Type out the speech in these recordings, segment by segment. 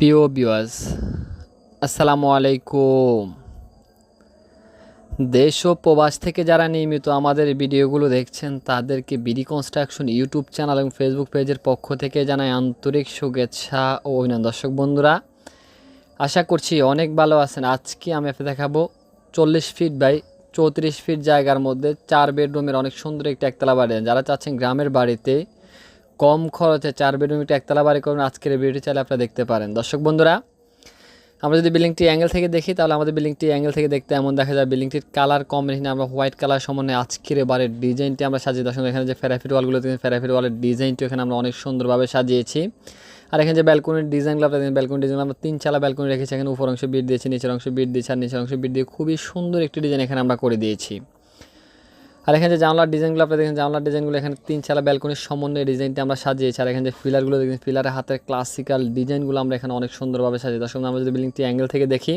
প্রিয় বিওয়াজ আসসালামু আলাইকুম। দেশ ও প্রবাস থেকে যারা নিয়মিত আমাদের ভিডিওগুলো দেখছেন, তাদেরকে বিডি কনস্ট্রাকশন ইউটিউব চ্যানেল এবং ফেসবুক পেজের পক্ষ থেকে জানাই আন্তরিক শুভেচ্ছা ও অভিনন্দন। দর্শক বন্ধুরা, আশা করছি অনেক ভালো আছেন। আজকে আমি আপনাকে দেখাবো চল্লিশ ফিট বাই চৌত্রিশ ফিট জায়গার মধ্যে চার বেডরুমের অনেক সুন্দর একটি একতলা বাড়ি। যারা চাচ্ছেন গ্রামের বাড়িতে কম খরচে চার বেডরুম একটি একতলা বাড়ি করবেন আজকের এই ভিডিওটি চাইলে আপনারা দেখতে পারেন। দর্শক বন্ধুরা, আমরা যদি বিল্ডিংটি অ্যাঙ্গেল থেকে দেখি, তাহলে আমাদের বিল্ডিংটি অ্যাঙ্গেল থেকে দেখতে এমন দেখা যায় বিল্ডিংটির কালার কম্বিনেশন আমরা হোয়াইট কালার সমন্বয়ে আজকের এবারের ডিজাইনটি আমরা সাজিয়ে, দর্শক এখানে যে ফেরাফিট ওয়ালগুলো দেখেন ফেরাফিট ওয়ালের ডিজাইনটি এখানে আমরা অনেক সুন্দরভাবে সাজিয়েছি। আর এখানে যে ব্যালকনির ডিজাইনগুলো আপনার ব্যালকনি ডিজাইন আমরা তিন চালা ব্যালকনি রেখেছি, এখানে উপর অংশ বিট দিয়েছি, নিচের অংশ বিট দিয়েছি, আর নিচের অংশ বিট দিয়ে খুবই সুন্দর একটি ডিজাইন এখানে আমরা করে দিয়েছি। আর এখানে যে জানলার ডিজাইনগুলো, আপনারা দেখেন জানলার ডিজাইনগুলো, এখানে তিন চালা ব্যালকনির সমন্বয়ে ডিজাইনটি আমরা সাজিয়েছি। আর এখানে যে ফিলারগুলো দেখেন, ফিলারের হাতের ক্লাসিক্যাল ডিজাইনগুলো আমরা এখানে অনেক সুন্দরভাবে সাজিয়ে দর্শক, আমরা যদি বিল্ডিংটি অ্যাঙ্গেল থেকে দেখি,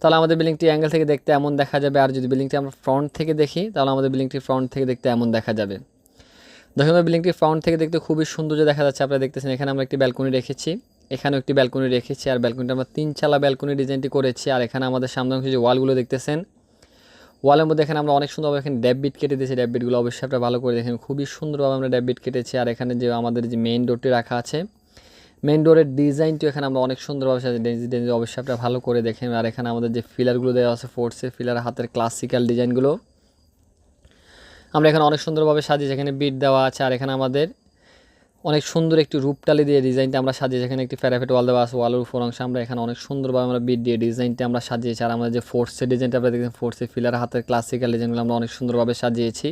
তাহলে আমাদের বিল্ডিংটি অ্যাঙ্গেল থেকে দেখতে এমন দেখা যাবে। আর যদি বিল্ডিংটি আমরা ফ্রন্ট থেকে দেখি, তাহলে আমাদের বিল্ডিংটি ফ্রন্ট থেকে দেখতে এমন দেখা যাবে। দেখুন বিল্ডিংটি ফ্রন্ট থেকে দেখতে খুবই সৌন্দর্য দেখা যাচ্ছে। আপনারা দেখতেছেন, এখানে আমরা একটি ব্যালকনি রেখেছি। এখানেও একটি ব্যালকনি রেখেছি। আর ব্যালকনিটা আমরা তিন চালা ব্যালকনি ডিজাইনটি করেছি। আর এখানে আমাদের সামনে যে ওয়ালগুলো দেখতেছেন ওয়ালের মধ্যে এখানে আমরা অনেক সুন্দরভাবে এখানে ড্যাববিট কেটে দিয়েছি। ড্যাববিটগুলো অবশ্যই আপনারা ভালো করে দেখেন। খুবই সুন্দরভাবে আমরা ড্যাববিট কেটেছি। আর এখানে যে আমাদের যে মেইন ডোরটি রাখা আছে মেইন ডোরের ডিজাইনটি এখানে আমরা অনেক সুন্দরভাবে সাজিয়ে ডিজাইন অবশ্যই আপনারা ভালো করে দেখেন। আর এখানে আমাদের যে ফিলারগুলো দেওয়া আছে ফোর্সে ফিলার হাতের ক্লাসিক্যাল ডিজাইনগুলো আমরা এখানে অনেক সুন্দরভাবে সাজিয়েছি। এখানে বিট দেওয়া আছে। আর এখানে আমাদের অনেক সুন্দর একটি রূপটালি দিয়ে ডিজাইনটা আমরা সাজিয়েছি। এখানে একটি ফ্যারাফেট ওয়াল দেওয়া আছে ওয়ালের উপর অংশে আমরা এখানে অনেক সুন্দরভাবে আমরা বিট দিয়ে ডিজাইনটা আমরা সাজিয়েছি। আর আমাদের যে ফোর্সের ডিজাইনটা আমরা দেখেন ফোর্সের ফিলার হাতের ক্লাসিক্যাল ডিজাইনগুলো আমরা অনেক সুন্দরভাবে সাজিয়েছি।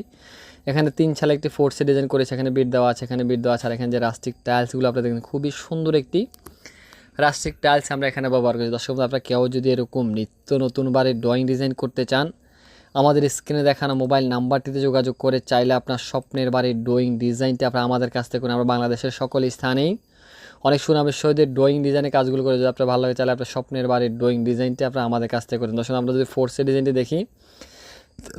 এখানে তিন ছালে একটি ফোর্সের ডিজাইন করেছে, এখানে বিট দেওয়া আছে, এখানে বিট দেওয়া আছে, আর এখানে যে রাস্টিক টাইলসগুলো আপনারা দেখেন খুবই সুন্দর একটি রাস্টিক টাইলস আমরা এখানে ব্যবহার করি দর্শক আপনারা কেউ যদি এরকম নিত্য নতুন বাড়ির ড্রয়িং ডিজাইন করতে চান আমাদের স্ক্রিনে দেখানো মোবাইল নাম্বারটিতে যোগাযোগ করে চাইলে আপনার স্বপ্নের বাড়ির ড্রয়িং ডিজাইনটি আপনার আমাদের কাছ থেকে আমরা বাংলাদেশের সকল স্থানেই। অনেক সুনামের সহিত ড্রয়িং ডিজাইনের কাজগুলো করে যদি আপনার ভালো লাগে চাইলে আপনার স্বপ্নের বাড়ির ড্রয়িং ডিজাইনটি আপনার আমাদের কাছ থেকে করেন। দর্শক, আমরা যদি ফোর্সের ডিজাইনটি দেখি,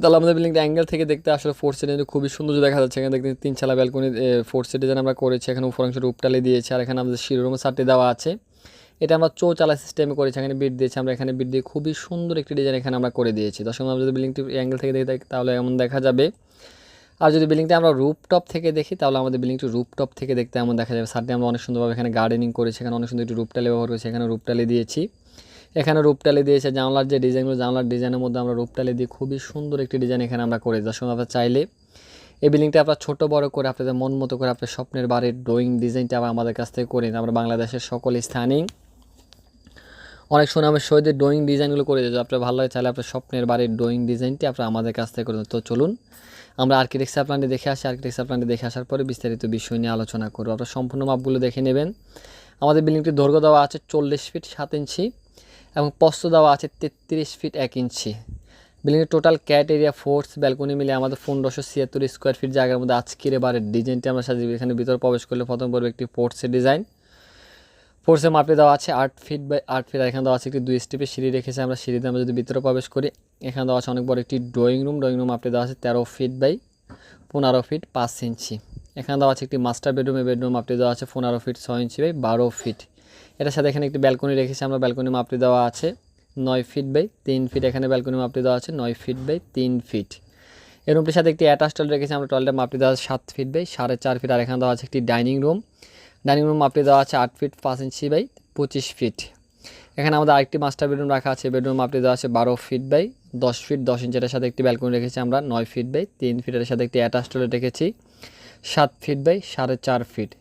তাহলে আমাদের বিল্ডিংটা অ্যাঙ্গেল থেকে দেখতে আসলে ফোর্সের ডিজাইন খুবই সুন্দর দেখা যাচ্ছে। এখানে দেখতে তিন চালা ব্যালকনি ফোর্সের ডিজাইন আমরা করেছি, এখানে উপর অংশ রূপটালে দিয়েছি, আর এখানে আমাদের শিরোরুমে চারটি দেওয়া আছে। এটা আমরা চৌচালা সিস্টেমে করেছি, এখানে বিট দিয়েছি, আমরা এখানে বিট দিয়ে খুবই সুন্দর একটি ডিজাইন এখানে আমরা করে দিয়েছি। দর্শক আমরা যদি বিল্ডিংটি অ্যাঙ্গেল থেকে দেখি তাহলে এমন দেখা যাবে। আর যদি বিল্ডিংটা আমরা রুপটপ থেকে দেখি, তাহলে আমাদের বিল্ডিংটি রুপটপ থেকে দেখতে এমন দেখা যাবে। সাথে আমরা অনেক সুন্দরভাবে এখানে গার্ডেনিং করেছি, এখানে অনেক সুন্দর একটি রূপটালি ব্যবহার করেছি, এখানে রূপটালি দিয়েছি। এখানে রূপটালি দিয়েছে জানলার যে ডিজাইনগুলো জানলার ডিজাইনের মধ্যে আমরা রূপটালি দিয়ে খুবই সুন্দর একটি ডিজাইন এখানে আমরা করে দর্শক আপনারা চাইলে এই বিল্ডিংটা আপনার ছোটো, বড় করে আপনাদের মন মতো করে আপনার স্বপ্নের বাড়ির ড্রয়িং ডিজাইনটা আবার আমাদের কাছ থেকে করে আমরা বাংলাদেশের সকল স্থানেই অনেক সুনামের সহিত ড্রয়িং ডিজাইনগুলো করে দিয়েছে আপনার ভালো লাগে চাইলে আপনার স্বপ্নের বাড়ির ড্রয়িং ডিজাইনটি আপনার আমাদের কাছ থেকে করে তো চলুন, আমরা আর্কিটেকচার প্ল্যানটি দেখে আসি। আর্কিটেকচার প্ল্যানটি দেখে আসার পরে বিস্তারিত বিষয় নিয়ে আলোচনা করব। আপনার সম্পূর্ণ মাপগুলো দেখে নেবেন। আমাদের বিল্ডিংটির দৈর্ঘ্য দেওয়া আছে চল্লিশ ফিট সাত ইঞ্চি এবং পস্ত দেওয়া আছে তেত্রিশ ফিট এক ইঞ্চি। বিল্ডিংয়ের টোটাল ক্যাট এরিয়া ফোর্স ব্যালকনি মিলে আমাদের পনেরোশো ছিয়াত্তর স্কোয়ার ফিট জায়গার মধ্যে আজকের এবারের ডিজাইনটি আমরা সাজিয়ে এখানে ভিতরে প্রবেশ করলে প্রথম পর্বে একটি ফোর্সের ডিজাইন ফোর্সের মাপে দেওয়া আছে, আট ফিট বাই আট ফিট এখানে দেওয়া আছে একটি দুই স্টেপে সিঁড়ি রেখেছে। আমরা সিঁড়িতে আমরা যদি ভিতরে প্রবেশ করি, এখানে দেওয়া আছে অনেক বড় একটি ড্রয়িং রুম ড্রয়িং রুম মাপে দেওয়া আছে তেরো ফিট বাই পনেরো ফিট পাঁচ ইঞ্চি। এখানে দেওয়া আছে একটি মাস্টার বেডরুমে বেডরুম মাপটি দেওয়া আছে পনেরো ফিট ছয় ইঞ্চি বাই বারো ফিট এটার সাথে এখানে একটি ব্যালকনি রেখেছি, আমরা ব্যালকনি মাপটি দেওয়া আছে নয় ফিট বাই তিন ফিট এখানে ব্যালকনি মাপটি দেওয়া আছে নয় ফিট বাই তিন ফিট এই রুমটির সাথে একটি অ্যাটাচ টয়লেট রেখেছি, আমরা টয়লেটের মাপটি দেওয়া আছে সাত ফিট বাই সাড়ে চার ফিট আর এখানে দেওয়া আছে একটি ডাইনিং রুম ডাইনিং রুম মাপটি দেওয়া আছে আট ফিট পাঁচ ইঞ্চি বাই পঁচিশ ফিট এখানে আমাদের আরেকটি মাস্টার বেডরুম রাখা আছে বেডরুম মাপটি দেওয়া আছে বারো ফিট বাই দশ ফিট দশ ইঞ্চের সাথে একটি ব্যালকনি রেখেছি আমরা, নয় ফিট বাই তিন ফিটের সাথে একটি অ্যাটাচ টয়লেট রেখেছি, সাত ফিট বাই সাড়ে চার ফিট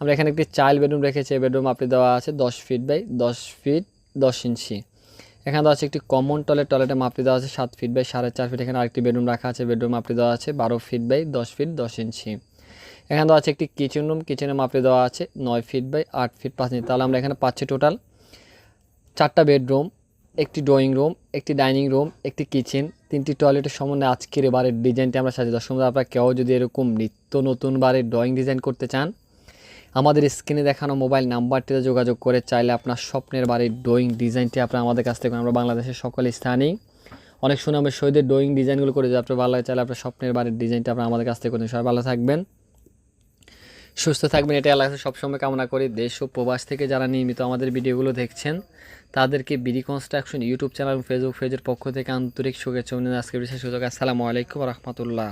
আমরা এখানে একটি চাইল্ড বেডরুম রেখেছি বেডরুম মাপটি দেওয়া আছে দশ ফিট বাই দশ ফিট দশ ইঞ্চি এখানে দেওয়া আছে একটি কমন টয়লেট টয়লেটের মাপটি দেওয়া আছে সাত ফিট বাই সাড়ে চার ফিট এখানে আরেকটি বেডরুম রাখা আছে বেডরুম মাপটি দেওয়া আছে বারো ফিট বাই দশ ফিট দশ ইঞ্চি এখানে দেওয়া আছে একটি কিচেন রুম কিচেনের মাপটি দেওয়া আছে নয় ফিট বাই আট ফিট পাঁচ ইঞ্চি তাহলে আমরা এখানে পাচ্ছি টোটাল চারটা বেডরুম একটি ড্রয়িং রুম একটি ডাইনিং রুম একটি কিচেন তিনটি টয়লেটের সম্বন্ধে আজকের বারের ডিজাইনটি আমরা সাজিয়ে দর্শক আপনারা কেউ যদি এরকম নিত্য নতুন বারের ড্রয়িং ডিজাইন করতে চান, আমাদের স্ক্রিনে দেখানো মোবাইল নাম্বারটিতে যোগাযোগ করে চাইলে আপনার স্বপ্নের বাড়ির ড্রয়িং ডিজাইনটি আপনার আমাদের কাছ থেকে আমরা বাংলাদেশের সকল স্থানেই অনেক সুনামের সহিত ড্রয়িং ডিজাইনগুলো করে যদি আপনার ভালো লাগে চাইলে আপনার স্বপ্নের বাড়ির ডিজাইনটা আপনার আমাদের কাছ থেকে করে সবাই ভালো থাকবেন। সুস্থ থাকবেন এটা আল্লাহ সবসময় কামনা করি। দেশ ও প্রবাস থেকে যারা নিয়মিত আমাদের ভিডিওগুলো দেখছেন, তাদেরকে BD construction YouTube channel Facebook পেজের পক্ষ থেকে আন্তরিক শুভেচ্ছা আজকে বিশেষ সুযোগ, আসসালামু আলাইকুম রহমতুল্লাহ।